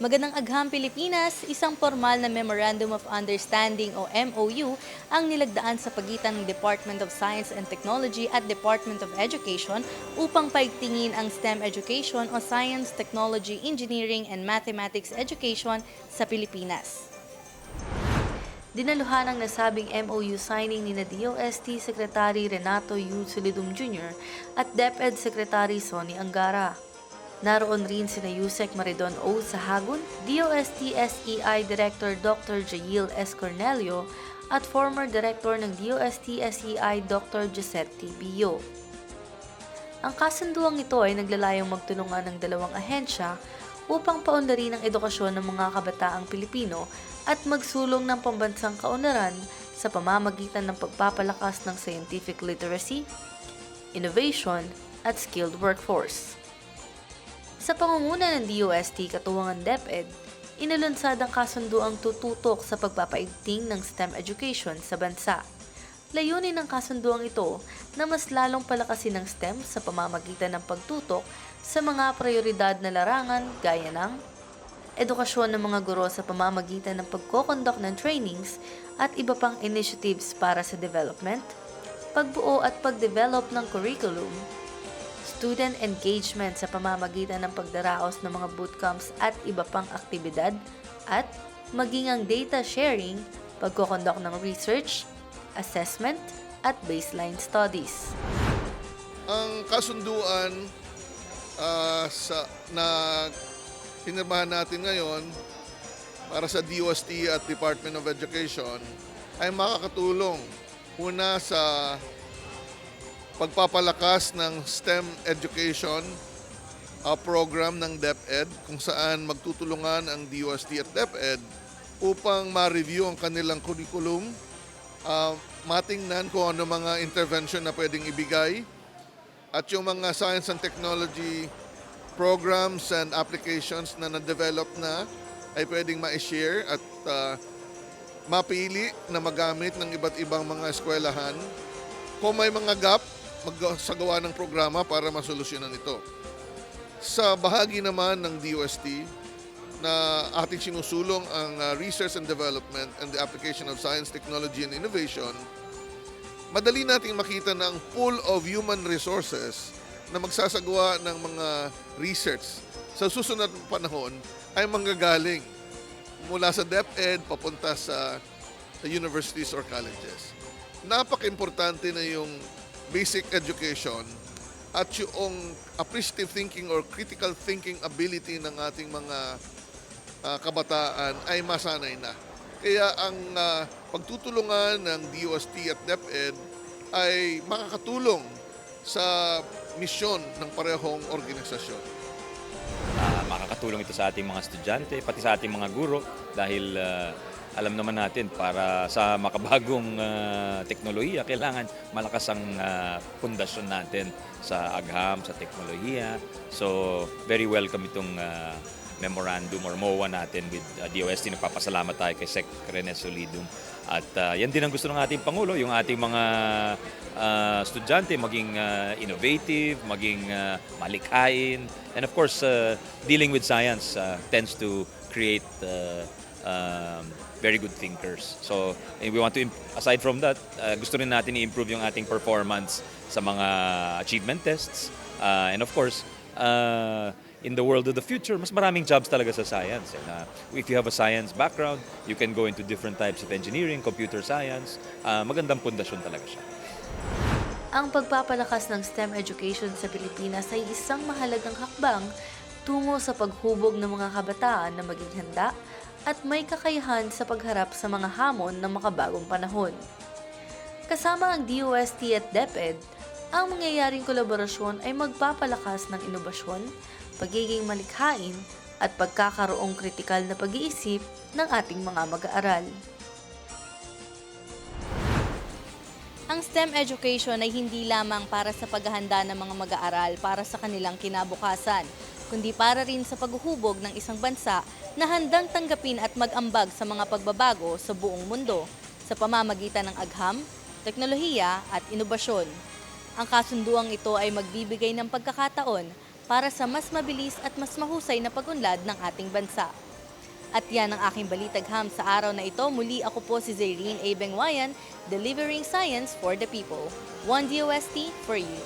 Magandang Agham Pilipinas, isang formal na Memorandum of Understanding o MOU ang nilagdaan sa pagitan ng Department of Science and Technology at Department of Education upang paigtingin ang STEM education o Science, Technology, Engineering and Mathematics education sa Pilipinas. Dinaluhan ang nasabing MOU signing ni na DOST Secretary Renato U. Solidum Jr. at DepEd Secretary Sonny Angara. Naroon rin sina Yusek Maridon O. Sahagun, DOST SEI Director Dr. Jail S. Cornelio at former Director ng DOST SEI Dr. Giuseppe Bio. Ang kasunduang ito ay naglalayong magtulungan ng dalawang ahensya upang paunlarin ang edukasyon ng mga kabataang Pilipino at magsulong ng pambansang kaunlaran sa pamamagitan ng pagpapalakas ng scientific literacy, innovation, at skilled workforce. Sa pangunguna ng DOST katuwangan DepEd, inalunsad ang kasunduang tututok sa pagpapaigting ng STEM education sa bansa. Layunin ng kasunduang ito na mas lalong palakasin ng STEM sa pamamagitan ng pagtutok sa mga prioridad na larangan gaya ng edukasyon ng mga guro sa pamamagitan ng pagkokondok ng trainings at iba pang initiatives para sa development, pagbuo at pagdevelop ng curriculum, student engagement sa pamamagitan ng pagdaraos ng mga bootcamps at iba pang aktibidad, at maging ang data sharing, pagkokondok ng research, assessment, at baseline studies. Ang kasunduan ah, sa na pinirmahan natin ngayon para sa DOST at Department of Education ay makakatulong una sa pagpapalakas ng STEM education ah, program ng DepEd kung saan magtutulungan ang DOST at DepEd upang ma-review ang kanilang curriculum, ah, matingnan kung ano mga intervention na pwedeng ibigay at yung mga science and technology programs and applications na na-develop na ay pwedeng ma-share at ah, mapili na magamit ng iba't ibang mga eskwelahan. Kung may mga gap, magsagawa ng programa para masolusyonan ito. Sa bahagi naman ng DOST na ating sinusulong ang ah, research and development and the application of science, technology, and innovation, madali nating makita na ang pool of human resources na magsasagawa ng mga research sa susunod na panahon ay manggagaling mula sa DepEd papunta sa, sa universities or colleges. Napaka-importante na yung basic education at yung appreciative thinking or critical thinking ability ng ating mga ah, kabataan ay masanay na. Kaya ang ah, pagtutulungan ng DOST at DepEd ay makakatulong sa misyon ng parehong organisasyon. Ah, makakatulong ito sa ating mga estudyante, pati sa ating mga guro dahil ah, alam naman natin para sa makabagong ah, teknolohiya kailangan malakas ang ah, pundasyon natin sa agham, sa teknolohiya. So very welcome itong ah, memorandum or MOA natin with uh, DOST. Nagpapasalamat tayo kay Sec. Rene Solidum. At ah, yan din ang gusto ng ating Pangulo, yung ating mga ah, estudyante maging ah, innovative, maging ah, malikhain. And of course, ah, dealing with science ah, tends to create ah, um, very good thinkers. So, eh, we want to, aside from that, ah, gusto rin natin i-improve yung ating performance sa mga achievement tests. Ah, and of course, uh, in the world of the future, mas maraming jobs talaga sa science. And, uh, if you have a science background, you can go into different types of engineering, computer science. Uh, magandang pundasyon talaga siya. Ang pagpapalakas ng STEM education sa Pilipinas ay isang mahalagang hakbang tungo sa paghubog ng mga kabataan na maging handa at may kakayahan sa pagharap sa mga hamon ng makabagong panahon. Kasama ang DOST at DepEd, ang mangyayaring kolaborasyon ay magpapalakas ng inobasyon, pagiging malikhain, at pagkakaroong kritikal na pag-iisip ng ating mga mag-aaral. Ang STEM education ay hindi lamang para sa paghahanda ng mga mag-aaral para sa kanilang kinabukasan, kundi para rin sa paghuhubog ng isang bansa na handang tanggapin at mag-ambag sa mga pagbabago sa buong mundo sa pamamagitan ng agham, teknolohiya at inobasyon. Ang kasunduang ito ay magbibigay ng pagkakataon para sa mas mabilis at mas mahusay na pag-unlad ng ating bansa. At yan ang aking balitagham sa araw na ito. Muli ako po si Zerine A. Bengwayan, delivering science for the people. One DOST for you.